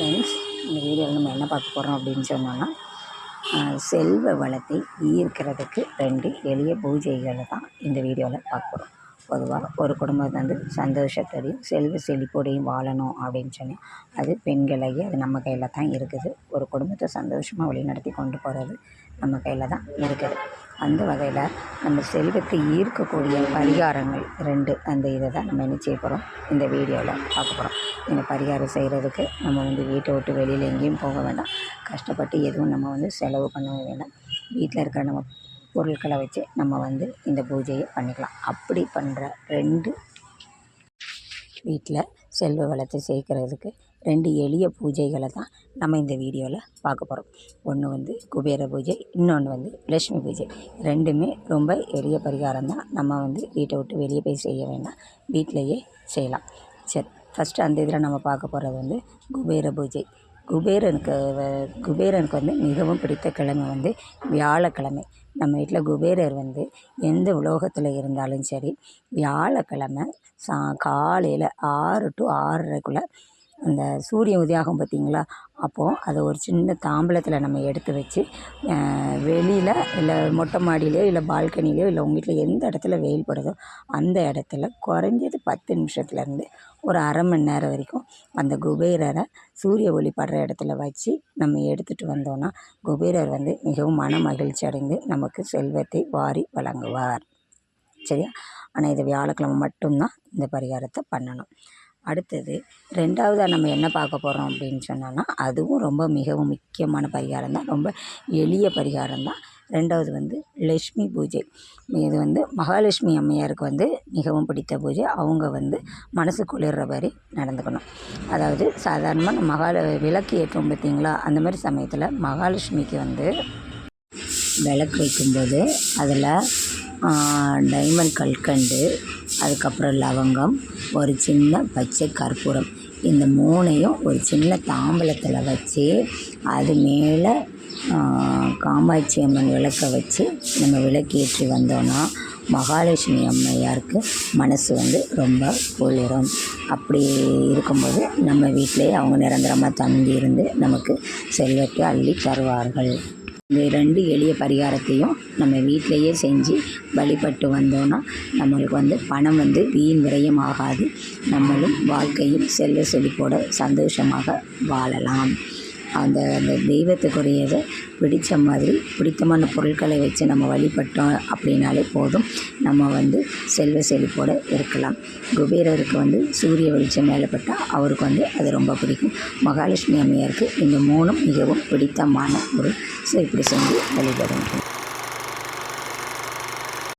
Friends இந்த வீடியோவில் நம்ம என்ன பார்க்க போகிறோம் அப்படின்னு சொன்னோன்னா செல்வ வளத்தை ஈர்க்கிறதுக்கு ரெண்டு எளிய பூஜைகளை தான் இந்த வீடியோவில் பார்க்க போகிறோம் பொதுவாக ஒரு குடும்பம் வந்து சந்தோஷத்தோடையும் செல்வ செழிப்போடையும் வாழணும் அப்படின்னு சொன்னால் அது பெண்களையே அது நம்ம கையில் தான் இருக்குது. ஒரு குடும்பத்தை சந்தோஷமாக வழிநடத்தி கொண்டு போகிறது நம்ம கையில் தான் இருக்குது. அந்த வகையில் நம்ம செல்வத்தை ஈர்க்கக்கூடிய பரிகாரங்கள் ரெண்டு. அந்த இதை தான் நம்ம என்ன செய்ய போகிறோம் இந்த வீடியோவில் பார்க்க போகிறோம் இந்த பரிகாரம் செய்கிறதுக்கு நம்ம வந்து வீட்டை விட்டு வெளியில் எங்கேயும் போக வேண்டாம். கஷ்டப்பட்டு எதுவும் நம்ம வந்து செலவு பண்ண வேண்டாம். வீட்டில் இருக்கிற நம்ம பொருட்களை வச்சு நம்ம வந்து இந்த பூஜையை பண்ணிக்கலாம். அப்படி பண்ணுற ரெண்டு வீட்டில் செல்வ வளத்தை சேர்க்கறதுக்கு ரெண்டு எளிய பூஜைகளை தான் நம்ம இந்த வீடியோவில் பார்க்க போகிறோம் ஒன்று வந்து குபேர பூஜை இன்னொன்று வந்து லக்ஷ்மி பூஜை. ரெண்டுமே ரொம்ப எளிய பரிகாரம் தான். நம்ம வந்து வீட்டை விட்டு வெளியே போய் செய்ய வேண்டாம் வீட்டிலையே செய்யலாம். சரி ஃபஸ்ட்டு அந்த இதில் நம்ம பார்க்க போகிறது வந்து குபேர பூஜை. குபேரனுக்கு வ- குபேரனுக்கு வந்து மிகவும் பிடித்த கிழமை வந்து வியாழக்கிழமை. நம்ம வீட்டில் குபேரர் வந்து எந்த உலோகத்தில் இருந்தாலும் சரி வியாழக்கிழமை சா காலையில் ஆறு டு ஆறரைக்குள்ளே அந்த சூரிய உதயாகம் பார்த்தீங்களா? அப்போது அதை ஒரு சின்ன தாம்பலத்தில் நம்ம எடுத்து வச்சு வெளியில் இல்லை மொட்டை மாடியிலையோ இல்லை பால்கனிலையோ இல்லை உங்கள் வீட்டில் எந்த இடத்துல வெயில் படுதோ அந்த இடத்துல குறைஞ்சது பத்து நிமிஷத்துலேருந்து ஒரு அரை மணி நேரம் வரைக்கும் அந்த குபேரரை சூரிய ஒளி படுற இடத்துல வச்சு நம்ம எடுத்துகிட்டு வந்தோன்னா குபேரர் வந்து மிகவும் மன மகிழ்ச்சி அடைந்து நமக்கு செல்வத்தை வாரி வழங்குவார். சரியா? ஆனால் இது வியாழக்கிழமை மட்டும்தான் இந்த பரிகாரத்தை பண்ணணும். அடுத்தது ரெண்டாவதாக நம்ம என்ன பார்க்க போகிறோம் அப்படின்னு சொன்னோன்னா அதுவும் ரொம்ப மிகவும் முக்கியமான பரிகாரம் தான். ரொம்ப எளிய பரிகாரம் தான். ரெண்டாவது வந்து லக்ஷ்மி பூஜை. இது வந்து மகாலட்சுமி அம்மையாருக்கு வந்து மிகவும் பிடித்த பூஜை. அவங்க வந்து மனசு குளிர்ற மாதிரி நடந்துக்கணும். அதாவது சாதாரணமாக நம்ம மகால விளக்கு ஏற்றும் பார்த்தீங்களா? அந்த மாதிரி சமயத்தில் மகாலட்சுமிக்கு வந்து விளக்கு வைக்கும்போது அதில் டைமண்ட் கல்கண்டு அதுக்கப்புறம் லவங்கம் ஒரு சின்ன பச்சை கற்பூரம். இந்த மூணையும் ஒரு சின்ன தாம்பலத்தில் வச்சு அது மேலே காமாட்சி அம்மன் விளக்கை வச்சு நம்ம விளக்கேற்றி வந்தோன்னா மகாலட்சுமி அம்மையாருக்கு மனசு வந்து ரொம்ப குளிரும். அப்படி இருக்கும்போது நம்ம வீட்டிலேயே அவங்க நிரந்தரமாக தங்கி இருந்து நமக்கு செல்வத்தை அள்ளி தருவார்கள். இந்த ரெண்டு எளிய பரிகாரத்தையும் நம்ம வீட்டிலையே செஞ்சு வழிபட்டு வந்தோன்னா நம்மளுக்கு வந்து பணம் வந்து வீண் விரயம் ஆகாது நம்மளும் வாழ்க்கையில் செல்வ செழிப்போட சந்தோஷமாக வாழலாம். அந்த அந்த தெய்வத்துக்குரியதை பிடித்த மாதிரி பிடித்தமான பொருட்களை வச்சு நம்ம வழிபட்டோம் அப்படின்னாலே போதும். நம்ம வந்து செல்வ செழிப்போடு இருக்கலாம். குபேரருக்கு வந்து சூரிய வெளிச்சம் மேலே பட்டால் அவருக்கு வந்து அது ரொம்ப பிடிக்கும். மகாலட்சுமி அம்மையாருக்கு இந்த மூணும் மிகவும் பிடித்தமான ஒரு இப்படி செஞ்சு வழிபடுவோம்.